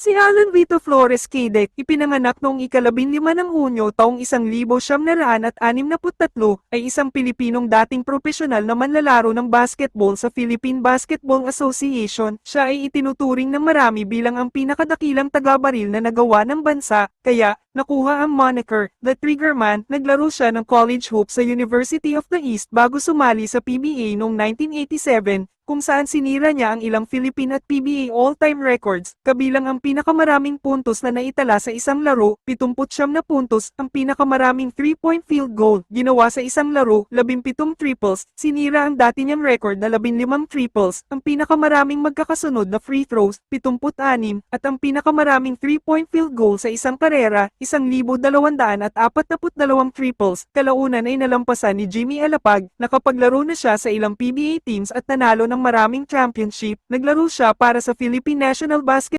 Si Alan Vito Flores Kidek, ipinanganak noong ikalabing lima ng Hunyo taong isang libo siyam na raan at anim na puttatlo, ay isang Pilipinong dating profesional na manlalaro ng basketball sa Philippine Basketball Association. Siya ay itinuturing ng marami bilang ang pinakadakilang taga-baril na nagawa ng bansa, kaya, nakuha ang moniker, The Trigger Man, naglaro siya ng college hoop sa University of the East bago sumali sa PBA noong 1987, kung saan sinira niya ang ilang Philippine at PBA all-time records, kabilang ang pinakamaraming puntos na naitala sa isang laro, 79 na puntos, ang pinakamaraming 3-point field goal, ginawa sa isang laro, 17 triples, sinira ang dati niyang record na 15 triples, ang pinakamaraming magkakasunod na free throws, 76, at ang pinakamaraming 3-point field goal sa isang karera, 1,242 triples, kalaunan ay nalampasan ni Jimmy Alapag, nakapaglaro na siya sa ilang PBA teams at nanalo ng maraming championship, naglaro siya para sa Philippine National Basketball